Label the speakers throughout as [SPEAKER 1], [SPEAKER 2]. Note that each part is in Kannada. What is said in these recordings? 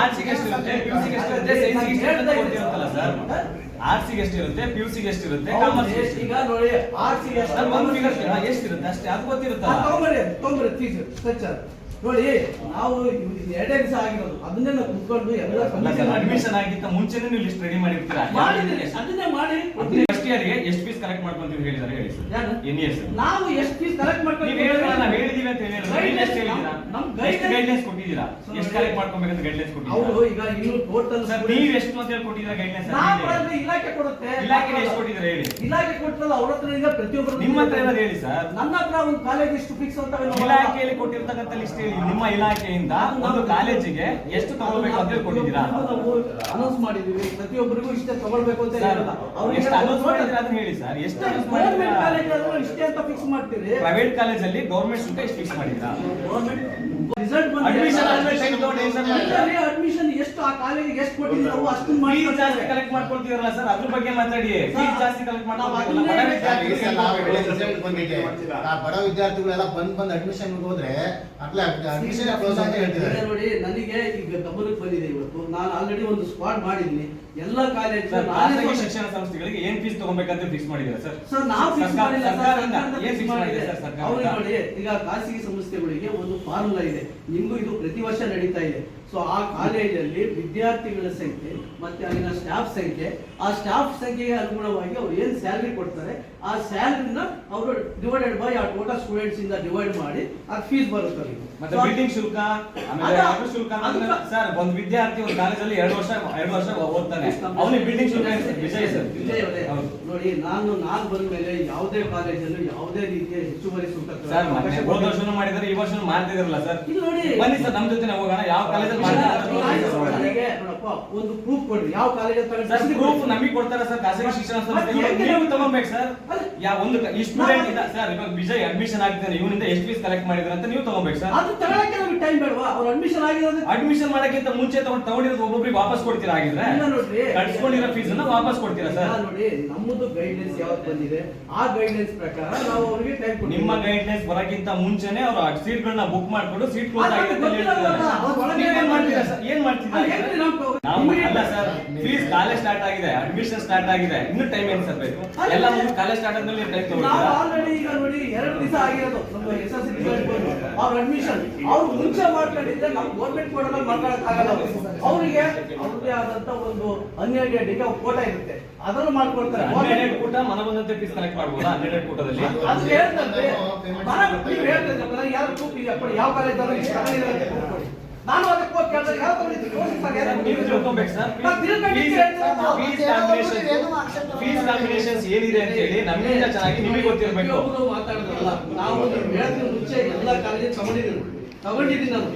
[SPEAKER 1] ಆರ್ಟ್ಸಿಗೆ ಎಷ್ಟಿರುತ್ತೆ? ಪಿ ಯು ಸಿಗೆ ಎಷ್ಟಿರುತ್ತೆ? ಕಾಮರ್ಸ್
[SPEAKER 2] ಈಗ ನೋಡಿ ಆರ್ಟ್ಸಿಗೆ
[SPEAKER 1] ಅದ್ ಒಂದ್ figure ಎಷ್ಟಿರುತ್ತೆ? ಅಷ್ಟೇ ಅದು ಗೊತ್ತಿರುತ್ತಲ್ಲ.
[SPEAKER 2] ತೊಗೊಂಬರಿ ನೋಡಿ ನಾವು ಎರಡೇ ದಿವಸ ಆಗಿರೋದು. ಅದನ್ನೇ ನಾವು ಕುತ್ಕೊಂಡು ಎಲ್ಲ
[SPEAKER 1] ಅಡ್ಮಿಷನ್ ಆಗಿಂತ ಮುಂಚೆನೇ ನೀವು ಲಿಸ್ಟ್ ರೆಡಿ ಮಾಡಿರ್ತೀರಾ?
[SPEAKER 2] ಮಾಡಿದ್ದೀನಿ ಅದನ್ನೇ ಮಾಡಿ.
[SPEAKER 1] ಫಸ್ಟ್ ಇಯರ್ಗೆ ಎಷ್ಟು ಫೀಸ್ ಕಲೆಕ್ಟ್ ಮಾಡ್ಕೊಂತೀವಿ ಹೇಳಿದಾರೆ ಹೇಳಿ ಸರ್? ಎನ್ ಎಸ್
[SPEAKER 2] ನಾವು ಎಷ್ಟು ಫೀಸ್ ಕಲೆಕ್ಟ್ ಮಾಡ್ಕೊಂತೀವಿ
[SPEAKER 1] ನೀವು ಹೇಳಿದ್ರೆ ನಾವು ಹೇಳಿದೀವಿ ಅಂತ ಹೇಳಿದ್ರೆ
[SPEAKER 2] ನಮ್
[SPEAKER 1] ಗೈಡ್ಲೈನ್ಸ್ ಕೊಟ್ಟಿದ್ದೀರಾ ಎಷ್ಟು ಕಲೆಕ್ಟ್ ಮಾಡ್ಕೊಬೇಕಂತ ಗೈಡ್ಲೈನ್ಸ್
[SPEAKER 2] ಅವರು
[SPEAKER 1] ಹೌದು
[SPEAKER 2] ಈಗ ಇನ್ನು ಟೋಟಲ್
[SPEAKER 1] ಸರ್ ನೀವು ಎಷ್ಟು ಅಂತ ಹೇಳಿ ಕೊಟ್ಟಿದ್ದೀರಾ ಗೈಡ್ಲೈನ್ಸ್
[SPEAKER 2] ನಾವು ಕೊಡೋದು ಇಲಾಖೆ ಕೊಡುತ್ತೆ
[SPEAKER 1] ಇಲಾಖೆ ಎಷ್ಟು ಕೊಟ್ಟಿದ್ದೀರಾ ಹೇಳಿ
[SPEAKER 2] ಇಲಾಖೆ ಕೊಟ್ಟಲ್ಲ ಅವ್ರ ಹತ್ರ ಈಗ ಪ್ರತಿಯೊಬ್ಬರು
[SPEAKER 1] ನಿಮ್ಮ ಹತ್ರ ಏನಾದ್ರು ಹೇಳಿ ಸರ್
[SPEAKER 2] ನನ್ನ ಹತ್ರ ಒಂದು ಕಾಲೇಜ್ ಇಷ್ಟು ಫಿಕ್ಸ್ ಅಂತ
[SPEAKER 1] ಇಲಾಖೆಯಲ್ಲಿ ಕೊಟ್ಟಿರ್ತಕ್ಕಂಥ ಲಿಸ್ಟ್ ಹೇಳಿ ನಿಮ್ಮ ಇಲಾಖೆಯಿಂದ ಒಂದು ಕಾಲೇಜಿಗೆ ಎಷ್ಟು ತಗೊಳ್ಬೇಕು ಅಂತ ಹೇಳಿ ಕೊಟ್ಟಿದ್ದೀರಾ
[SPEAKER 2] ಅನೌನ್ಸ್ ಮಾಡಿದೀವಿ ಪ್ರತಿಯೊಬ್ಬರಿಗೂ ಇಷ್ಟೇ ತಗೊಳ್ಬೇಕು ಅಂತ ಹೇಳಿಲ್ಲ ಅವ್ರಿಗೆ
[SPEAKER 1] ಎಷ್ಟು ಅನೌನ್ಸ್ ಮಾಡಿದ್ರೆ ಅದನ್ನ ಹೇಳಿ ಸರ್ ಎಷ್ಟು ಅನೌನ್ಸ್
[SPEAKER 2] ಗೌರ್ಮೆಂಟ್
[SPEAKER 1] ಮಾಡಿದ್ರೆ
[SPEAKER 2] ಕಾಲೇಜ್ ಆದ್ರೂ ಇಷ್ಟೇ ಅಂತ ಫಿಕ್ಸ್ ಮಾಡ್ತೀರಿ.
[SPEAKER 1] ಪ್ರೈವೇಟ್ ಕಾಲೇಜಲ್ಲಿ ಗೌರ್ಮೆಂಟ್ ಶುಲ್ಕ ಎಷ್ಟು ಫಿಕ್ಸ್ ಮಾಡಿದ್ದೀರಾ
[SPEAKER 2] ಗೌರ್ಮೆಂಟ್ ರಿಸಲ್ಟ್
[SPEAKER 1] Admission ಆದ್ಮೇಲೆ time ತಗೊಂಡು exam ಮಾಡಿ.
[SPEAKER 2] ಅಡ್ಮಿಷನ್ ಎಷ್ಟು ಆ ಕಾಲೇಜಿಗೆ ಎಷ್ಟು ಕೊಟ್ಟಿದ್ರು ಅಷ್ಟು
[SPEAKER 1] ಮಾಡಿ ಜಾಸ್ತಿ ಕಲೆಕ್ಟ್ ಮಾಡ್ಕೊಳ್ತೀರಲ್ಲ ಸರ್ ಅದ್ರ ಬಗ್ಗೆ ಮಾತಾಡಿ. ಫೀಸ್ ಜಾಸ್ತಿ ಕಲೆಕ್ಟ್
[SPEAKER 3] ರಿಸಲ್ಟ್ ಬಂದಿದೆ. ಆ ಬಡ ವಿದ್ಯಾರ್ಥಿಗಳೆಲ್ಲ ಬಂದ್ ಬಂದ್ ಅಡ್ಮಿಷನ್ ಹೋದ್ರೆ ಅಟ್ಲೇ ಅಡ್ಮಿಷನ್ ಕ್ಲೋಸ್ ಅಂತ ಹೇಳ್ತಿದ್ದಾರೆ.
[SPEAKER 2] ನೋಡಿ ಈಗ ಗಮನಕ್ಕೆ ಬಂದಿದೆ ಇವತ್ತು. ನಾನು ಆಲ್ರೆಡಿ ಒಂದು ಸ್ಕ್ವಾಡ್ ಮಾಡಿದ್ದೀನಿ ಎಲ್ಲ ಕಾಲೇಜ್
[SPEAKER 1] ಖಾಸಗಿ ಶಿಕ್ಷಣ ಸಂಸ್ಥೆಗಳಿಗೆ ಏನ್ ಫೀಸ್ ತಗೊಬೇಕಂತ ಫಿಕ್ಸ್ ಮಾಡಿದ್ದೀರಾ ಸರ್?
[SPEAKER 2] ಸರ್ ನಾವು ಫಿಕ್ಸ್ ಮಾಡಿಲ್ಲ. ಸರ್
[SPEAKER 1] ಏನ್
[SPEAKER 2] fix
[SPEAKER 1] ಮಾಡಿದೆ ಸರ್ ಸರ್ಕಾರ?
[SPEAKER 2] ನೋಡಿ ಈಗ ಖಾಸಗಿ ಸಂಸ್ಥೆಗಳಿಗೆ ಒಂದು ಫಾರ್ಮುಲಾ ಇದೆ. ನಿಮಗೂ ಇದು ಪ್ರತಿ ವರ್ಷ ನಡೀತಾ ಇದೆ. ಸೊ ಆ ಕಾಲೇಜಲ್ಲಿ ವಿದ್ಯಾರ್ಥಿಗಳ ಸಂಖ್ಯೆ ಮತ್ತೆ ಅಲ್ಲಿನ ಸ್ಟಾಫ್ ಸಂಖ್ಯೆ ಆ ಸ್ಟಾಫ್ ಸಂಖ್ಯೆಗೆ ಅನುಗುಣವಾಗಿ ಅವ್ರು ಏನ್ ಸ್ಯಾಲ್ರಿ ಕೊಡ್ತಾರೆ ಆ ಸ್ಯಾಲ್ರಿನ ಅವರು ಡಿವೈಡೆಡ್ ಬೈ ಆ ಟೋಟಲ್ ಸ್ಟೂಡೆಂಟ್ಸ್ ಇಂದ ಡಿವೈಡ್ ಮಾಡಿ ಆ ಫೀಸ್ ಬರುತ್ತೆ.
[SPEAKER 1] ಮತ್ತೆ ಬಿಲ್ಡಿಂಗ್ ಶುಲ್ಕ ಶುಲ್ಕ ಸರ್ ಒಂದು ವಿದ್ಯಾರ್ಥಿ ಒಂದು ಕಾಲೇಜಲ್ಲಿ ಎರಡು ವರ್ಷ ಎರಡು ವರ್ಷ ಓದ್ತಾನೆ. ಅವನಿಗೆ ಬಿಲ್ಡಿಂಗ್ ಶುಲ್ಕ? ವಿಜಯ್ ಸರ್.
[SPEAKER 2] ನೋಡಿ ನಾನು ನಾನು ಬಂದ ಮೇಲೆ ಯಾವುದೇ ಕಾಲೇಜಲ್ಲೂ ಯಾವುದೇ ರೀತಿಯ ಹೆಚ್ಚುವರಿ ಶುಲ್ಕ
[SPEAKER 1] ಸರ್ ಹೋದ ವರ್ಷನೂ ಮಾಡಿದಾರೆ ಈ ವರ್ಷನೂ ಮಾಡ್ತಿದಿರಲ್ಲ ಸರ್?
[SPEAKER 2] ಇಲ್ಲಿ ನೋಡಿ.
[SPEAKER 1] ಬನ್ನಿ ಸರ್ ನಮ್ ಜೊತೆ ಹೋಗೋಣ. ಯಾವ ಕಾಲೇಜಲ್ಲಿ
[SPEAKER 2] ಒಂದು ಪ್ರೂಫ್ ಕೊಡ್ರಿ ಯಾವ ಕಾಲೇಜ್
[SPEAKER 1] ಸರ್ ಪ್ರೂಫ್ ನಮಗೆ ಕೊಡ್ತಾರೆ ಸರ್ ಖಾಸಗಿ ಶಿಕ್ಷಣ ನೀವು ತಗೊಬೇಕು ಸರ್ ಯಾವ ಒಂದು ಈ ಸ್ಟೂಡೆಂಟ್ ಇಲ್ಲ ಸರ್ ಇವಾಗ ವಿಜಯ್ ಅಡ್ಮಿಷನ್ ಆಗ್ತಾನೆ ಇವನಿಂದ ಎಷ್ಟು ಫೀಸ್ ಕಲೆಕ್ಟ್ ಮಾಡಿದ್ರೆ ಅಂತ ನೀವು ತಗೋಬೇಕು ಸರ್
[SPEAKER 2] ಅದು ತಗೊಳಕ್ಕೆ ಟೈಮ್ ಬೇಡವಾ? ಅವ್ರ ಅಡ್ಮಿಷನ್ ಆಗಿರೋದು?
[SPEAKER 1] ಅಡ್ಮಿಷನ್ ಮಾಡಕ್ಕಿಂತ ಮುಂಚೆ ತಗೊಂಡು ತಗೊಂಡಿರೋದು ಒಬ್ಬೊಬ್ರಿಗೆ ವಾಪಸ್ ಕೊಡ್ತೀರಾ ಆಗಿದ್ರೆ
[SPEAKER 2] ಇಲ್ಲ ನೋಡ್ರಿ.
[SPEAKER 1] ಕಟ್ಸ್ಕೊಂಡಿರೋ ಫೀಸ್ ಅನ್ನ ವಾಪಸ್ ಕೊಡ್ತೀರಾ
[SPEAKER 2] ಇಲ್ಲ
[SPEAKER 1] ಸರ್
[SPEAKER 2] ನೋಡಿ ನಮ್ಮದು ಗೈಡ್ಲೈನ್ಸ್ ಯಾವತ್ತು ಬಂದಿದೆ? ಆ ಗೈಡ್ಲೈನ್ಸ್ ಪ್ರಕಾರ ನಾವು ಅವರಿಗೆ ಟೈಮ್ ಕೊಡ್ತೀವಿ.
[SPEAKER 1] ನಿಮ್ಮ ಗೈಡ್ಲೈನ್ಸ್ ಬರಕ್ಕಿಂತ ಮುಂಚೆನೆ ಅವರು ಸೀಟ್ಗಳನ್ನ ಬುಕ್ ಮಾಡ್ಕೊಂಡು ಸೀಟ್ ಕ್ಲೋಸ್ ಆಗಿದೆ ಅಂತ ಹೇಳ್ತಿದ್ದಾರೆ.
[SPEAKER 2] ಅಲ್ಲ,
[SPEAKER 1] ಮಾಡ್ತೀರಾ ಸರ್? ಏನ್
[SPEAKER 2] ಮಾಡ್ತೀರಾ
[SPEAKER 1] ಮಾಡ್ತಿದ್ದೀರಾ
[SPEAKER 2] ನಾವು
[SPEAKER 1] ನಾವು ಅಲ್ಲ ಸರ್ ಫೀಸ್ ಕಾಲೇಜ್ ಸ್ಟಾರ್ಟ್ ಆಗಿದೆ ಅಡ್ಮಿಷನ್ ಸ್ಟಾರ್ಟ್ ಆಗಿದೆ. ಇನ್ನು ಟೈಮ್ ಏನ್ ಸರ್ ಬೇಕು? ಎಲ್ಲ ಕಾಲೇಜ್ ಸ್ಟಾರ್ಟ್ ಆದ್ಮೇಲೆ ಟೈಮ್
[SPEAKER 2] ಆಲ್ರೆಡಿ ಈಗ ನೋಡಿ ಎರಡು ದಿವಸ ಆಗಿರೋದು. ನಮ್ಮ ಎಸ್ ಎಸ್ ರಿಸಲ್ಟ್ ಬಂದು ಅವ್ರ ಅಡ್ಮಿಷನ್ ಅವ್ರು ಮುಂಚೆ ಮಾಡ್ಕೊಂಡಿದ್ರೆ ನಾವು ಗೌರ್ಮೆಂಟ್ ಕೋರ್ಟಲ್ಲಿ ಮಾತಾಡಕ್ ಆಗಲ್ಲ ಅವರಿಗೆ ಅವ್ರದೇ ಆದಂತ ಒಂದು ಹನ್ನೆರಡು ಗೆ ಕೋಟ ಇರುತ್ತೆ. ಅದನ್ನು ಮಾಡ್ಕೊಡ್ತಾರೆ
[SPEAKER 1] ಹನ್ನೆರಡು ಕೂಟ ಮನಬಂದಂತೆ ಫೀಸ್ ಕಲೆಕ್ಟ್ ಮಾಡ್ಬೋದಾ? ಹನ್ನೆರಡು ಕೂಟದಲ್ಲಿ?
[SPEAKER 2] ಅದು ಹೇಳ್ತಂದ್ರೆ ಬರ- ನೀವು ಹೇಳ್ತಿದ್ರೆ ಯಾರು ಪ್ರೂಫ್ ಇದೆ? ಕೊಡಿ. ಯಾವ ಕಾಲೇಜ್ ಕೊಡಿ. ನಾನು ಅದಕ್ಕೆ ಹೋಗಿ ಕೇಳಿದ್ರೆ ಯಾವ ತಗೊಂಡಿದ್ದು ತೋರಿಸಿ ಸರ್, ಯಾರು
[SPEAKER 1] ನೀವು ತಿಳ್ಕೊಬೇಕು ಸರ್
[SPEAKER 2] ನಾನು ತಿಳ್ಕೊಂಡಿದ್ದೆ.
[SPEAKER 1] ಫೀಸ್ ಕಾಂಬಿನೇಷನ್ ಕಾಂಬಿನೇಷನ್ಸ್ ಏನಿದೆ ಅಂತ ಹೇಳಿ ನಮ್ಗಿಂತ ಚೆನ್ನಾಗಿ ನಿಮಗೆ ಗೊತ್ತಿರಬೇಕು.
[SPEAKER 2] ಮಾತಾಡೋದಲ್ಲ. ನಾವು ಮುಂಚೆ ಎಲ್ಲ ಕಾಲೇಜ್ ತಗೊಂಡಿದ್ದೀನಿ ತಗೊಂಡಿದ್ದೀನಿ ನಾನು.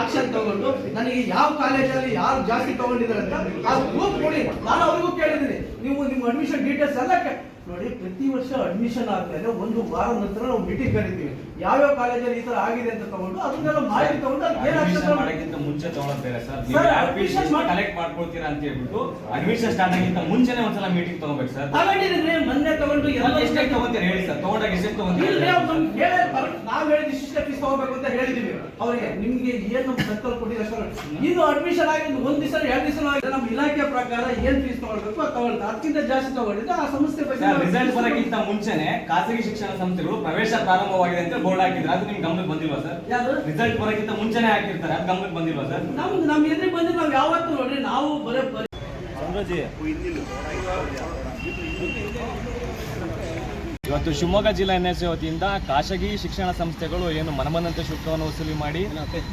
[SPEAKER 2] ಆಕ್ಷನ್ ತಗೊಂಡು ನನಗೆ ಯಾವ ಕಾಲೇಜಲ್ಲಿ ಯಾರು ಜಾಸ್ತಿ ತಗೊಂಡಿದ್ದಾರೆ ಅಂತ ಆ ಗ್ರೂಪ್ ಕೊಡಿ. ನಾನು ಅವ್ರಿಗೂ ಕೇಳಿದ್ದೀನಿ. ನೀವು ನಿಮ್ಮ ಅಡ್ಮಿಷನ್ ಡೀಟೇಲ್ಸ್ ಎಲ್ಲ ನೋಡಿ ಪ್ರತಿ ವರ್ಷ ಅಡ್ಮಿಷನ್ ಆದ್ಮೇಲೆ ಒಂದು ವಾರ ನಂತರ ನಾವು ಮೀಟಿಂಗ್ ಕರಿತೀವಿ. ಯಾವ್ಯಾವ ಕಾಲೇಜಲ್ಲಿ ಈ ತರ ಆಗಿದೆ ಅಂತ ತಗೊಂಡು ಅದನ್ನೆಲ್ಲ ಮಾಹಿತಿ ತಗೊಂಡು
[SPEAKER 1] ಮಾಡೋಕ್ಕಿಂತ ಮುಂಚೆ ಬೇರೆ ಸರ್. ಕಲೆಕ್ಟ್ ಮಾಡ್ಕೊಳ್ತೀರಾ ಅಂತ ಹೇಳ್ಬಿಟ್ಟು ಅಡ್ಮಿಷನ್ ಸ್ಟಾರ್ಟ್ ಆಗಿಂತ ಮುಂಚೆನೆ ಒಂದ್ಸಲ ಮೀಟಿಂಗ್ ತಗೋಬೇಕು ಸರ್.
[SPEAKER 2] ತಗೊಂಡಿದ್ರೆ ಮೊನ್ನೆ ತಗೊಂಡು ಎಲ್ಲ
[SPEAKER 1] ಎಷ್ಟೇ ತಗೊಂತೀರಾ ಹೇಳಿ ಸರ್. ತಗೊಂಡಾಗ ಎಷ್ಟು ತಗೊಂತೀರಾ?
[SPEAKER 2] ನಾವ್ ಹೇಳಿದ ಇಷ್ಟ ಫೀಸ್ ತಗೋಬೇಕು ಅಂತ ಹೇಳಿದೀವಿ. ಅವರಿಗೆ ನಿಮ್ಗೆ ಏನು ಸರ್ಕಲ್ ಕೊಟ್ಟಿದೆ ಸರ್ ಇದು ಅಡ್ಮಿಷನ್ ಆಗಿ ಒಂದ್ ದಿವಸ ಎರಡ್ ದಿವಸ ನಮ್ಮ ಇಲಾಖೆ ಪ್ರಕಾರ ಏನ್ ಫೀಸ್ ತಗೊಳ್ಬೇಕು ತಗೊಳ್ತಾ ಅದಕ್ಕಿಂತ ಜಾಸ್ತಿ ತಗೊಂಡಿದ್ರೆ ಆ ಸಂಸ್ಥೆ ಬಗ್ಗೆ
[SPEAKER 1] ರಿಸಲ್ಟ್ ಬರಕ್ಕಿಂತ ಮುಂಚೆನೆ ಖಾಸಗಿ ಶಿಕ್ಷಣ ಸಂಸ್ಥೆಗಳು ಪ್ರವೇಶ ಪ್ರಾರಂಭವಾಗಿದೆ ಅಂತ ಬೋರ್ಡ್ ಹಾಕಿದ್ರೆ. ಅದು ನಿಮ್ಗೆ ಗಮನಕ್ಕೆ ಬಂದಿಲ್ವಾ ಸರ್?
[SPEAKER 2] ಯಾರು
[SPEAKER 1] ರಿಸಲ್ಟ್ ಬರಕ್ಕಿಂತ ಮುಂಚೆನೆ ಹಾಕಿರ್ತಾರೆ. ಅದು ಗಮನಕ್ಕೆ ಬಂದಿಲ್ವಾ ಸರ್?
[SPEAKER 2] ನಮ್ ನಮ್ ಎದುರಿಗೆ ಬಂದ್ರೆ ನಾವು ಯಾವತ್ತು ನೋಡ್ರಿ ನಾವು ಬರೋ ಬರೀ
[SPEAKER 1] ಇವತ್ತು ಶಿವಮೊಗ್ಗ ಜಿಲ್ಲಾ ಎನ್ ಎಸ್ ವತಿಯಿಂದ ಖಾಸಗಿ ಶಿಕ್ಷಣ ಸಂಸ್ಥೆಗಳು ಏನು ಮನಮನಂತೆ ಶುಲ್ಕವನ್ನು ವಸೂಲಿ ಮಾಡಿ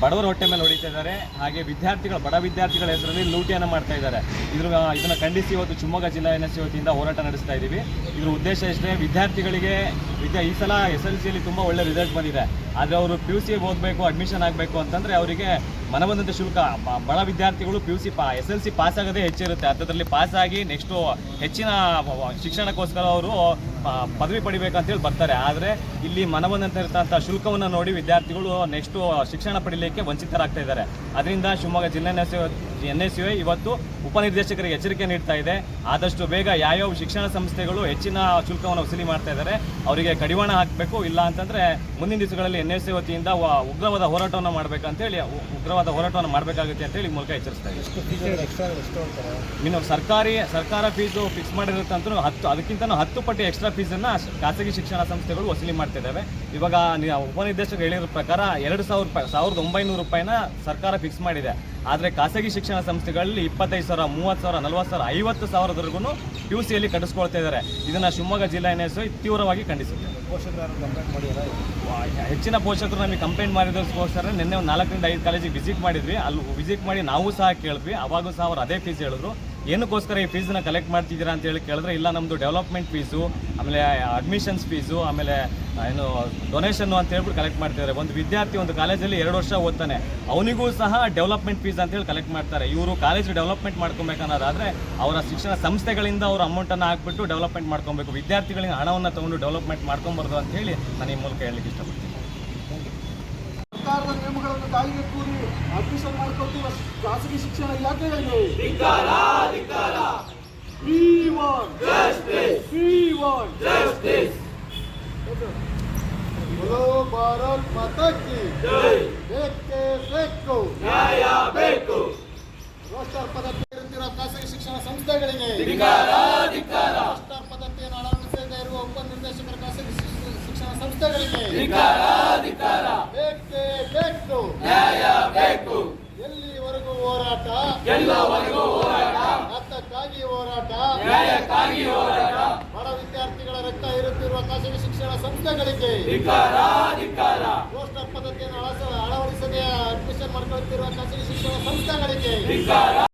[SPEAKER 1] ಬಡವರ ಹೊಟ್ಟೆ ಮೇಲೆ ಹೊಡಿತಾ ಇದ್ದಾರೆ. ಹಾಗೆ ವಿದ್ಯಾರ್ಥಿಗಳ, ಬಡ ವಿದ್ಯಾರ್ಥಿಗಳ ಹೆಸರಲ್ಲಿ ಲೂಟಿಯನ್ನು ಮಾಡ್ತಾ ಇದ್ದಾರೆ. ಇದ್ರ, ಇದನ್ನು ಖಂಡಿಸಿ ಇವತ್ತು ಶಿವಮೊಗ್ಗ ಜಿಲ್ಲಾ ಎನ್ ಎಸ್ ವತಿಯಿಂದ ಹೋರಾಟ ನಡೆಸ್ತಾ ಇದ್ದೀವಿ. ಇದ್ರ ಉದ್ದೇಶ ಇಷ್ಟೇ ವಿದ್ಯಾರ್ಥಿಗಳಿಗೆ ವಿದ್ಯಾ, ಈ ಸಲ ಎಸ್ ಎಲ್ ಸಿಯಲ್ಲಿ ತುಂಬ ಒಳ್ಳೆ ರಿಸಲ್ಟ್ ಬಂದಿದೆ. ಆದರೆ ಅವರು ಪಿ ಯು ಸಿ ಓದಬೇಕು ಅಡ್ಮಿಷನ್ ಆಗಬೇಕು ಅಂತಂದರೆ ಅವರಿಗೆ ಮನಬಂದಂಥ ಶುಲ್ಕ. ಬಡ ವಿದ್ಯಾರ್ಥಿಗಳು ಪಿ ಯು ಸಿ ಪಾ ಎಸ್ ಎಲ್ ಸಿ ಪಾಸ್ ಆಗೋದೇ ಹೆಚ್ಚಿರುತ್ತೆ ಅಂಥದ್ರಲ್ಲಿ ಪಾಸ್ ಆಗಿ ನೆಕ್ಸ್ಟು ಹೆಚ್ಚಿನ ಶಿಕ್ಷಣಕ್ಕೋಸ್ಕರ ಅವರು ಪದವಿ ಪಡಿಬೇಕಂತೇಳಿ ಬರ್ತಾರೆ. ಆದರೆ ಇಲ್ಲಿ ಮನಬಂದಂತ ಇರ್ತಂಥ ಶುಲ್ಕವನ್ನು ನೋಡಿ ವಿದ್ಯಾರ್ಥಿಗಳು ನೆಕ್ಸ್ಟು ಶಿಕ್ಷಣ ಪಡೀಲಿಕ್ಕೆ ವಂಚಿತರಾಗ್ತಾ ಇದ್ದಾರೆ. ಅದರಿಂದ ಶಿವಮೊಗ್ಗ ಜಿಲ್ಲೆ ಎನ್ ಎಸ್ ಯು ಇವತ್ತು ಉಪನಿರ್ದೇಶಕರಿಗೆ ಎಚ್ಚರಿಕೆ ನೀಡ್ತಾ ಇದೆ. ಆದಷ್ಟು ಬೇಗ ಯಾವ್ಯಾವ ಶಿಕ್ಷಣ ಸಂಸ್ಥೆಗಳು ಹೆಚ್ಚಿನ ಶುಲ್ಕವನ್ನು ವಸೂಲಿ ಮಾಡ್ತಾ ಇದ್ದಾರೆ ಅವರಿಗೆ ಕಡಿವಾಣ ಹಾಕಬೇಕು ಇಲ್ಲ ಅಂತಂದ್ರೆ ಮುಂದಿನ ದಿವಸಗಳಲ್ಲಿ ಎನ್ ಎಸ್ ವತಿಯಿಂದ ವ- ಉಗ್ರವಾದ ಹೋರಾಟವನ್ನು ಮಾಡಬೇಕಂತೇಳಿ ಹೇಳಿ ಉಗ್ರವಾದ ಹೋರಾಟವನ್ನು ಮಾಡಬೇಕಾಗುತ್ತೆ ಅಂತೇಳಿ ಹೇಳಿ ಮೂಲಕ ಎಚ್ಚರಿಸ್ತಾ ಇದ್ದೀವಿ ಇನ್ನು ಸರ್ಕಾರಿ ಸರ್ಕಾರ ಫೀಸು ಫಿಕ್ಸ್ ಮಾಡಿರುತ್ತಂತೂ ಹತ್ತು ಅದಕ್ಕಿಂತ ಹತ್ತು ಪಟ್ಟು ಎಕ್ಸ್ಟ್ರಾ ಫೀಸನ್ನು ಖಾಸಗಿ ಶಿಕ್ಷಣ ಸಂಸ್ಥೆಗಳು ವಸೂಲಿ ಮಾಡ್ತಿದ್ದಾವೆ ಇವಾಗ ಉಪನಿರ್ದೇಶಕ ಉಪನಿರ್ದೇಶಕರು ಹೇಳಿರೋ ಪ್ರಕಾರ ಎರಡು ಸಾವಿರ ರೂಪಾಯಿ ಸಾವಿರದ ಒಂಬೈನೂರು ರೂಪಾಯಿನ ಸರ್ಕಾರ ಫಿಕ್ಸ್ ಮಾಡಿದೆ. ಆದರೆ ಖಾಸಗಿ ಶಿಕ್ಷಣ ಸಂಸ್ಥೆಗಳಲ್ಲಿ ಇಪ್ಪತ್ತೈದು ಸಾವಿರ ಮೂವತ್ತು ಸಾವಿರ ನಲವತ್ತು ಸಾವಿರ ಐವತ್ತು ಸಾವಿರದವರೆಗೂ ಪಿ ಯು ಸಿಯಲ್ಲಿ ಕಟ್ಟಿಸ್ಕೊಳ್ತಾ ಇದ್ದಾರೆ. ಇದನ್ನು ಶಿವಮೊಗ್ಗ ಜಿಲ್ಲಾ ಎನ್ ಎಸ್ ತೀವ್ರವಾಗಿ ಖಂಡಿಸುತ್ತೆ. ಹೆಚ್ಚಿನ ಪೋಷಕರು ನಮಗೆ ಕಂಪ್ಲೇಂಟ್ ಮಾಡಿದಕ್ಕೋಸ್ಕರ ನಿನ್ನೆ ಒಂದು ನಾಲ್ಕರಿಂದ ಐದು ಕಾಲೇಜಿಗೆ ವಿಸಿಟ್ ಮಾಡಿದ್ವಿ. ಅಲ್ಲಿ ವಿಸಿಟ್ ಮಾಡಿ ನಾವು ಸಹ ಕೇಳಿದ್ವಿ. ಅವಾಗೂ ಸಹ ಅವರು ಅದೇ ಫೀಸ್ ಹೇಳಿದ್ರು. ಏನಕ್ಕೋಸ್ಕರ ಈ ಫೀಸನ್ನ ಕಲೆಕ್ಟ್ ಮಾಡ್ತಿದ್ದೀರಾ ಅಂತ ಹೇಳಿ ಕೇಳಿದ್ರೆ, ಇಲ್ಲ ನಮ್ಮದು ಡೆವಲಪ್ಮೆಂಟ್ ಫೀಸು ಆಮೇಲೆ ಅಡ್ಮಿಷನ್ಸ್ ಫೀಸು ಆಮೇಲೆ ಏನು ಡೊನೇಷನ್ನು ಅಂತ ಹೇಳ್ಬಿಟ್ಟು ಕಲೆಕ್ಟ್ ಮಾಡ್ತಿದ್ದಾರೆ. ಒಂದು ವಿದ್ಯಾರ್ಥಿ ಒಂದು ಕಾಲೇಜಲ್ಲಿ ಎರಡು ವರ್ಷ ಓದ್ತಾನೆ, ಅವನಿಗೂ ಸಹ ಡೆವಲಪ್ಮೆಂಟ್ ಫೀಸ್ ಅಂತೇಳಿ ಕಲೆಕ್ಟ್ ಮಾಡ್ತಾರೆ. ಇವರು ಕಾಲೇಜ್ ಡೆವಲಪ್ಮೆಂಟ್ ಮಾಡ್ಕೊಬೇಕನ್ನೋದಾದರೆ, ಅವರ ಶಿಕ್ಷಣ ಸಂಸ್ಥೆಗಳಿಂದ ಅವರು ಅಮೌಂಟನ್ನು ಹಾಕ್ಬಿಟ್ಟು ಡೆವಲಪ್ಮೆಂಟ್ ಮಾಡ್ಕೊಬೇಕು. ವಿದ್ಯಾರ್ಥಿಗಳಿಗೆ ಹಣವನ್ನು ತಗೊಂಡು ಡೆವಲಪ್ಮೆಂಟ್ ಮಾಡ್ಕೊಬಾರ್ದು ಅಂತ ಹೇಳಿ ನಾನು ಈ ಮೂಲಕ ಹೇಳಲಿಕ್ಕೆ ಇಷ್ಟಪಡ್ತೀನಿ.
[SPEAKER 2] ಸರ್ಕಾರದ ನಿಯಮಗಳನ್ನು ಗಾಳಿಗೆ ಕೂರಿ ಅಡ್ಮಿಷನ್ ಮಾಡಿಕೊಟ್ಟಿರುವ ಖಾಸಗಿ ಶಿಕ್ಷಣ ಇಲಾಖೆಯಲ್ಲಿ We want justice. We want justice.
[SPEAKER 3] बोलो भारत माता की ಬೇಕೇ ಬೇಕು
[SPEAKER 2] ನ್ಯಾಯ ಬೇಕು
[SPEAKER 3] ರೋಸ್ಟರ್ ಪದ್ಧತಿ ಇರುತ್ತಿರುವ ಖಾಸಗಿ ಶಿಕ್ಷಣ ಸಂಸ್ಥೆಗಳಿಗೆ ರೋಸ್ಟರ್ ಪದ್ಧತಿಯನ್ನು ಅಳವಡಿಸದೇ ಇರುವ ಉಪನಿರ್ದೇಶಕರ ಖಾಸಗಿ ಶಿಕ್ಷಣ- ಶಿಕ್ಷಣ ಸಂಸ್ಥೆಗಳಿಗೆ ಹೋರಾಟ.
[SPEAKER 2] ಎಲ್ಲವರೆಗೂ ಹೋರಾಟ.
[SPEAKER 3] ಹತ್ತಕ್ಕಾಗಿ ಹೋರಾಟ.
[SPEAKER 2] ನ್ಯಾಯಕ್ಕಾಗಿ ಹೋರಾಟ.
[SPEAKER 3] ಬಡ ವಿದ್ಯಾರ್ಥಿಗಳ ರಕ್ತ ಇರುತ್ತಿರುವ ಖಾಸಗಿ ಶಿಕ್ಷಣ ಸಂಸ್ಥೆಗಳಿಗೆ
[SPEAKER 2] ಧಿಕ್ಕಾರ ಧಿಕ್ಕಾರ.
[SPEAKER 3] ರೋಸ್ಟರ್ ಪದ್ಧತಿಯನ್ನು ಅಳಸ- ಅಳವಡಿಸದೆ ಅಡ್ಮಿಷನ್ ಮಾಡ್ಕೊಳ್ತಿರುವ ಖಾಸಗಿ ಶಿಕ್ಷಣ ಸಂಸ್ಥೆಗಳಿಗೆ
[SPEAKER 2] ಧಿಕ್ಕಾರ.